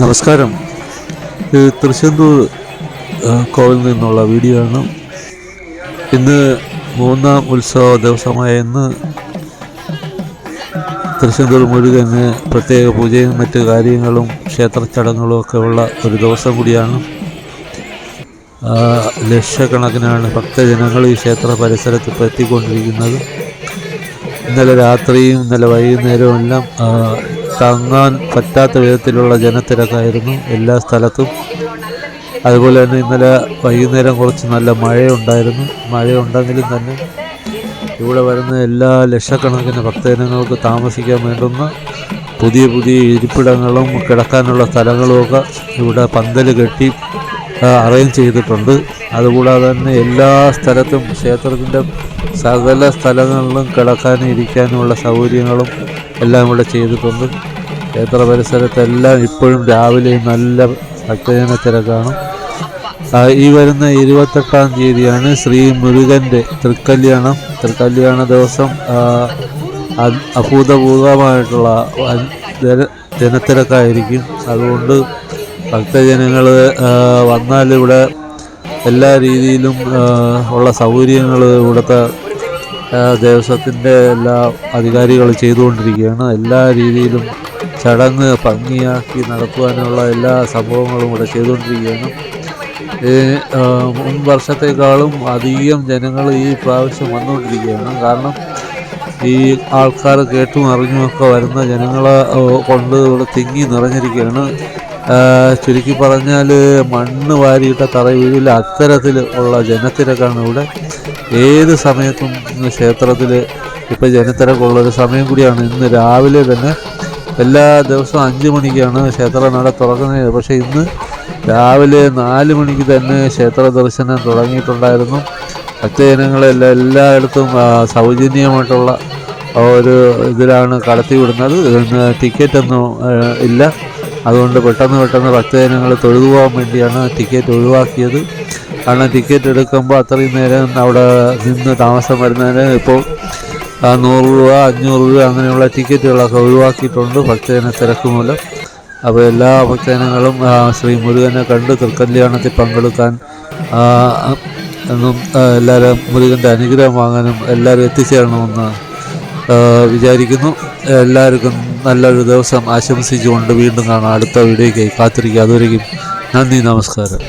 നമസ്കാരം. ഇത് തൃശ്ശൂർ കോവിൽ നിന്നുള്ള വീഡിയോ ആണ്. ഇന്ന് മൂന്നാം ഉത്സവ ദിവസമായ ഇന്ന് തൃശ്ശൂർ മുരുകന് പ്രത്യേക പൂജയും മറ്റ് കാര്യങ്ങളും ക്ഷേത്ര ചടങ്ങുകളും ഒക്കെ ഉള്ള ഒരു ദിവസം കൂടിയാണ്. ലക്ഷക്കണക്കിനാണ് ഭക്തജനങ്ങൾ ഈ ക്ഷേത്ര പരിസരത്ത് എത്തിക്കൊണ്ടിരിക്കുന്നത്. ഇന്നലെ രാത്രിയും ഇന്നലെ വൈകുന്നേരവും എല്ലാം താങ്ങാൻ പറ്റാത്ത വിധത്തിലുള്ള ജനത്തിരക്കായിരുന്നു എല്ലാ സ്ഥലത്തും. അതുപോലെ തന്നെ ഇന്നലെ വൈകുന്നേരം കുറച്ച് നല്ല മഴയുണ്ടായിരുന്നു. മഴയുണ്ടെങ്കിലും തന്നെ ഇവിടെ വരുന്ന എല്ലാ ലക്ഷക്കണക്കിന് ഭക്തജനങ്ങൾക്ക് താമസിക്കാൻ വേണ്ടുന്ന പുതിയ പുതിയ ഇരിപ്പിടങ്ങളും കിടക്കാനുള്ള സ്ഥലങ്ങളുമൊക്കെ ഇവിടെ പന്തൽ കെട്ടി അറേഞ്ച് ചെയ്തിട്ടുണ്ട്. അതുകൂടാതെ തന്നെ എല്ലാ സ്ഥലത്തും ക്ഷേത്രത്തിന്റെ സകല സ്ഥലങ്ങളിലും കിടക്കാനും ഇരിക്കാനുമുള്ള സൗകര്യങ്ങളും എല്ലാം ഇവിടെ ചെയ്തിട്ടുണ്ട്. ക്ഷേത്ര പരിസരത്തെല്ലാം ഇപ്പോഴും രാവിലെ നല്ല ഭക്തജന തിരക്കാണ്. ഈ വരുന്ന ഇരുപത്തെട്ടാം തീയതിയാണ് ശ്രീ മുരുകന്റെ തൃക്കല്യാണം. തൃക്കല്യാണ ദിവസം അഭൂതപൂർവമായിട്ടുള്ള ജനത്തിരക്കായിരിക്കും. അതുകൊണ്ട് ഭക്തജനങ്ങൾ വന്നാൽ ഇവിടെ എല്ലാ രീതിയിലും ഉള്ള സൗകര്യങ്ങൾ ഇവിടുത്തെ ദേവസ്വത്തിന്റെ എല്ലാ അധികാരികൾ ചെയ്തുകൊണ്ടിരിക്കുകയാണ്. എല്ലാ രീതിയിലും ചടങ്ങ് ഭംഗിയാക്കി നടത്തുവാനുള്ള എല്ലാ സംഭവങ്ങളും ഇവിടെ ചെയ്തുകൊണ്ടിരിക്കുകയാണ്. മുൻ വർഷത്തെക്കാളും അധികം ജനങ്ങൾ ഈ പ്രാവശ്യം വന്നുകൊണ്ടിരിക്കുകയാണ്. കാരണം ഈ ആൾക്കാർ കേട്ടും അറിഞ്ഞുമൊക്കെ വരുന്ന ജനങ്ങളെ കൊണ്ട് ഇവിടെ തിങ്ങി നിറഞ്ഞിരിക്കുകയാണ്. ചുരുക്കി പറഞ്ഞാൽ മണ്ണ് വാരിയിട്ട തറ വീഴില്ല അത്തരത്തിൽ ഉള്ള ജനത്തിരക്കാണ് ഇവിടെ. ഏത് സമയത്തും ക്ഷേത്രത്തിൽ ഇപ്പോൾ ജനത്തിരക്കുള്ളൊരു സമയം കൂടിയാണ്. ഇന്ന് രാവിലെ തന്നെ എല്ലാ ദിവസവും അഞ്ച് മണിക്കാണ് ക്ഷേത്ര നട തുറക്കുന്നത്. പക്ഷേ ഇന്ന് രാവിലെ നാല് മണിക്ക് തന്നെ ക്ഷേത്ര ദർശനം തുടങ്ങിയിട്ടുണ്ടായിരുന്നു. ഭക്തജനങ്ങളെല്ലാം എല്ലായിടത്തും സൗജന്യമായിട്ടുള്ള ഒരു ഇതിലാണ് കടത്തി വിടുന്നത്. ഇന്ന് ടിക്കറ്റൊന്നും ഇല്ല. അതുകൊണ്ട് പെട്ടെന്ന് പെട്ടെന്ന് ഭക്തജനങ്ങൾ തൊഴുതു പോകാൻ വേണ്ടിയാണ് ടിക്കറ്റ് ഒഴിവാക്കിയത്. കാരണം ടിക്കറ്റ് എടുക്കുമ്പോൾ അത്രയും നേരം അവിടെ നിന്ന് താമസം വരുന്നതിന് ഇപ്പോൾ നൂറ് രൂപ അഞ്ഞൂറ് രൂപ അങ്ങനെയുള്ള ടിക്കറ്റുകളൊക്കെ ഒഴിവാക്കിയിട്ടുണ്ട് ഭക്തജന തിരക്ക് മൂലം. അപ്പോൾ എല്ലാ ഭക്തജനങ്ങളും ശ്രീ മുരുകനെ കണ്ട് തൃക്കല്യാണത്തിൽ പങ്കെടുക്കാൻ എന്നും എല്ലാവരും മുരുകന്റെ അനുഗ്രഹം വാങ്ങാനും എല്ലാവരും എത്തിച്ചേരണമെന്ന് വിചാരിക്കുന്നു. എല്ലാവർക്കും നല്ലൊരു ദിവസം ആശംസിച്ചുകൊണ്ട് വീണ്ടും കാണാം. അടുത്ത വീഡിയോയ്ക്കായി കാത്തിരിക്കുക. അതുവരെയും നന്ദി നമസ്കാരം.